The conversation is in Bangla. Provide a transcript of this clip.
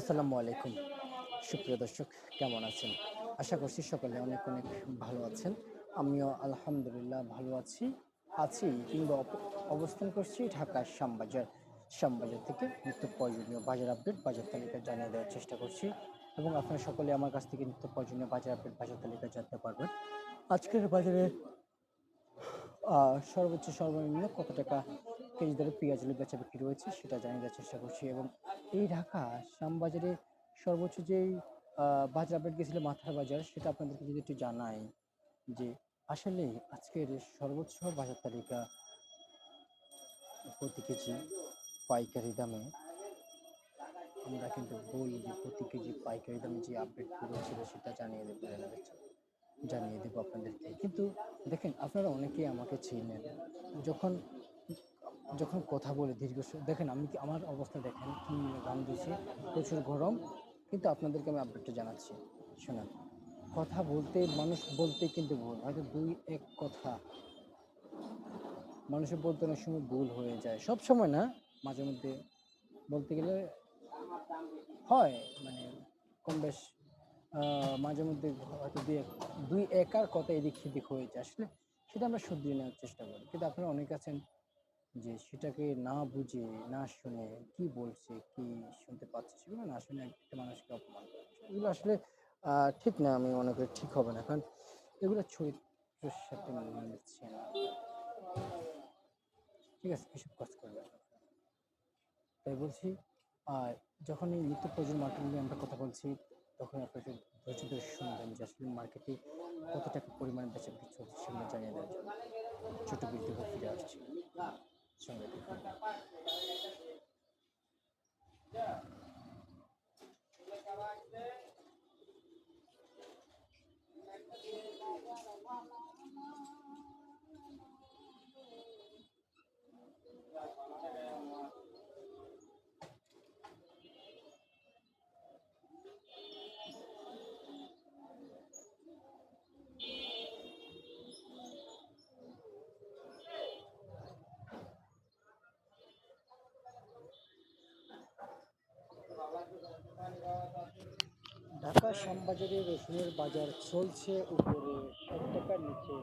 আসসালামু আলাইকুম। সুপ্রিয় দর্শক, কেমন আছেন? আশা করছি সকলে অনেক অনেক ভালো আছেন। আমিও আলহামদুলিল্লাহ ভালো আছি আছি কিংবা অবস্থান করছি ঢাকার শ্যামবাজার শ্যামবাজার থেকে নিত্য প্রয়োজনীয় বাজার আপডেট, বাজার তালিকা জানিয়ে দেওয়ার চেষ্টা করছি এবং আপনারা সকলে আমার কাছ থেকে নিত্য প্রয়োজনীয় বাজার আপডেট, বাজার তালিকা জানতে পারবেন। আজকের বাজারে সর্বোচ্চ সর্বনিম্ন কত টাকা কেজি দরে পেঁয়াজ বেচা বিক্রি রয়েছে সেটা জানিয়ে দেওয়ার চেষ্টা করছি এবং এই ঢাকা শ্যামবাজারে সর্বোচ্চ যেই বাজার আপডেট গেছিল মাথার বাজার, সেটা আপনাদেরকে যদি একটু জানাই যে আসলে আজকের সর্বোচ্চ বাজার তালিকা প্রতি কেজি পাইকারি দামে, আমরা কিন্তু বলি যে প্রতি কেজি পাইকারি দামে যে আপডেটগুলো ছিল সেটা জানিয়ে দেবো জানিয়ে দেবো আপনাদেরকে। কিন্তু দেখেন, আপনারা অনেকেই আমাকে চিনেন, যখন যখন কথা বলে দীর্ঘ দেখেন আমি কি, আমার অবস্থা দেখেন, কি গান দিয়েছি, প্রচুর গরম, কিন্তু আপনাদেরকে আমি আপডেটটা জানাচ্ছি, শোনেন। কথা বলতে, মানুষ বলতে কিন্তু ভুল, হয়তো দুই, এক কথা। মানুষের বলতে অনেক সময় ভুল হয়ে যায়। সব সময় না, মাঝে মধ্যে বলতে গেলে হয় মানে কম বেশ মাঝে মধ্যে হয়তো দুই এক, দুই একার কথা এদিক সেদিক হয়ে যায়। আসলে সেটা আমরা শুধরিয়ে নেওয়ার চেষ্টা করি। কিন্তু আপনারা অনেক আছেন যে সেটাকে না বুঝে, না শুনে কি বলছে, কি শুনতে পাচ্ছে সেগুলো না শুনে একটা মানুষকে অপমান করে এগুলো আসলে ঠিক না আমি মনে করি ঠিক হবে না। কারণ এগুলো চরিত্রের সাথে মিলছে না। ঠিক আছে, এসব কাজ করবে তাই বলছি, আর যখন এই নিত্য প্রয়োজন মার্কেট নিয়ে আমরা কথা বলছি, তখন আপনাকে ধৈর্য ধরে শুনবেন যে আসলে মার্কেটে কত টাকা পরিমাণ বেচা বিক্রি চলছে সেগুলো জানিয়ে দেওয়ার জন্য। ছোট বিল থেকে ফিরে ঢাকা শ্যামবাজারে রসুনের বাজার চলছে উপরে ষাট টাকার নিচে।